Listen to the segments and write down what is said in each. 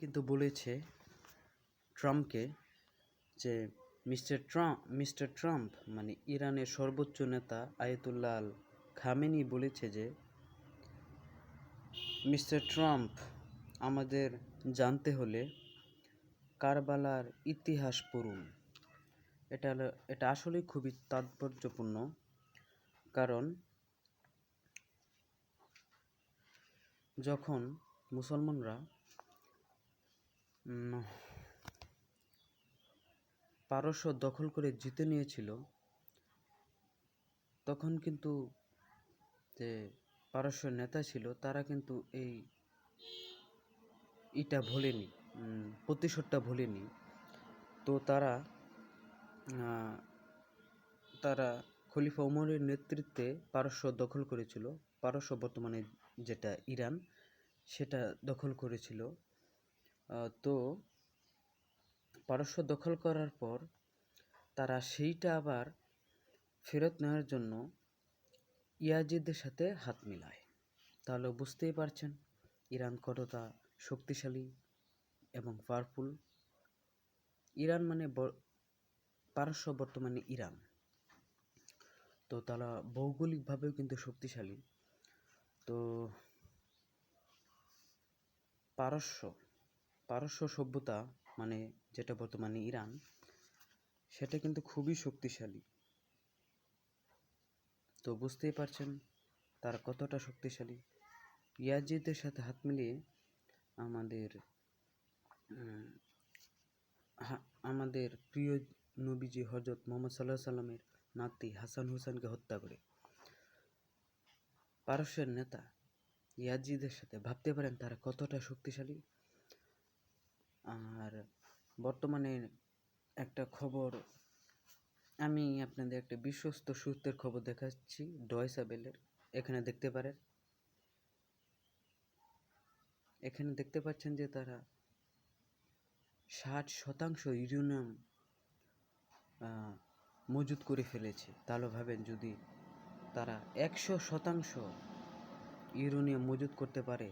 কিন্তু বলেছে ট্রাম্পকে যে মিস্টার ট্রাম্প মিস্টার ট্রাম্প মানে ইরানের সর্বোচ্চ নেতা আয়াতুল্লাহ আল খামেনি বলেছে যে, মিস্টার ট্রাম্প, আমাদের জানতে হলে কারবালার ইতিহাস পড়ুন। এটা এটা আসলেই খুবই তাৎপর্যপূর্ণ, কারণ যখন মুসলমানরা পারস্য দখল করে জিতে নিয়েছিল। তখন কিন্তু যে পারস্য নেতা ছিল, তারা কিন্তু এই ইটা ভোলেনি প্রতিশোধটা ভোলেনি। তো তারা তারা খলিফা উমরের নেতৃত্বে পারস্য দখল করেছিল। পারস্য বর্তমানে যেটা ইরান, সেটা দখল করেছিল। তো পারস্য দখল করার পর তারা সেইটা আবার ফেরত নেওয়ার জন্য ইয়াজিদের সাথে হাত মিলায়। তাহলে বুঝতেই পারছেন, ইরান কতটা শক্তিশালী এবং পাওয়ারফুল ইরান মানে পারস্য বর্তমানে ইরান। তো তারা ভৌগোলিকভাবেও কিন্তু শক্তিশালী। তো পারস্য পারস্য সভ্যতা মানে যেটা বর্তমানে ইরান, সেটা কিন্তু খুবই শক্তিশালী। তো বুঝতেই পারছেন তারা কতটা শক্তিশালী। ইয়াজিদের সাথে হাত মিলিয়ে আমাদের আমাদের প্রিয় নবীজি হজরত মোহাম্মদ সাল্লাহ সাল্লামের নাতি হাসান হুসেনকে হত্যা করে। পারস্যের নেতা ইয়াজিদের সাথে ভাবতে পারেন তারা কতটা শক্তিশালী। আর বর্তমানে একটা খবর, আমি আপনাদের একটা বিশ্বস্ত সূত্রের খবর দেখাচ্ছি ডয়সাবেলের এখানে দেখতে পারেন। এখানে দেখতে পাচ্ছেন যে তারা ষাট শতাংশ ইউরেনিয়াম মজুত করে ফেলেছে। তাহলে ভাবেন যদি তারা একশো শতাংশ ইউরেনিয়াম মজুত করতে পারে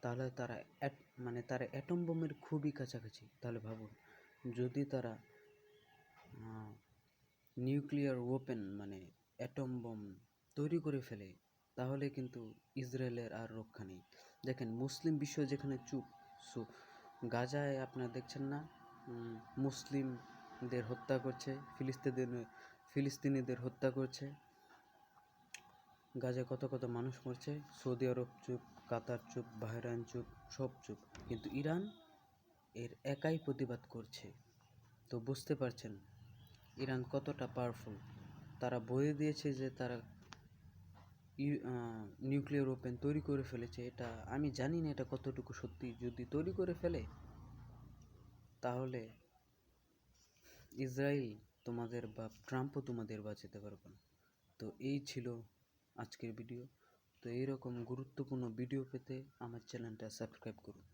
তাহলে তারা এক- মানে তারা অ্যাটম বোমের খুবই কাছাকাছি। তাহলে ভাবুন, যদি তারা নিউক্লিয়ার ওপেন মানে অ্যাটম বোম তৈরি করে ফেলে, তাহলে কিন্তু ইসরায়েলের আর রক্ষা নেই। দেখেন, মুসলিম বিশ্ব যেখানে চুপ, সু গাজায় আপনারা দেখছেন না মুসলিমদের হত্যা করছে, ফিলিস্তিনের, ফিলিস্তিনিদের হত্যা করছে। গাজায় কত কত মানুষ মরছে, সৌদি আরব চুপ কাতার চুপ, বাহরাইন চুপ, সব চুপ। কিন্তু ইরান এর একাই প্রতিবাদ করছে। তো বুঝতে পারছেন, ইরান কতটা পাওয়ারফুল তারা বলে দিয়েছে যে তারা নিউক্লিয়ার ওপেন তৈরি করে ফেলেছে। এটা আমি জানি না এটা কতটুকু সত্যি। যদি তৈরি করে ফেলে, তাহলে ইসরায়েল তোমাদের বা ট্রাম্পও তোমাদের বাঁচাতে পারবে না। তো এই ছিল আজকের ভিডিও তো এইরকম গুরুত্বপূর্ণ ভিডিও পেতে আমার চ্যানেলটা সাবস্ক্রাইব করুন।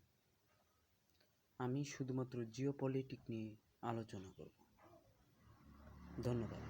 আমি শুধুমাত্র জিও পলিটিক নিয়ে আলোচনা করব। ধন্যবাদ।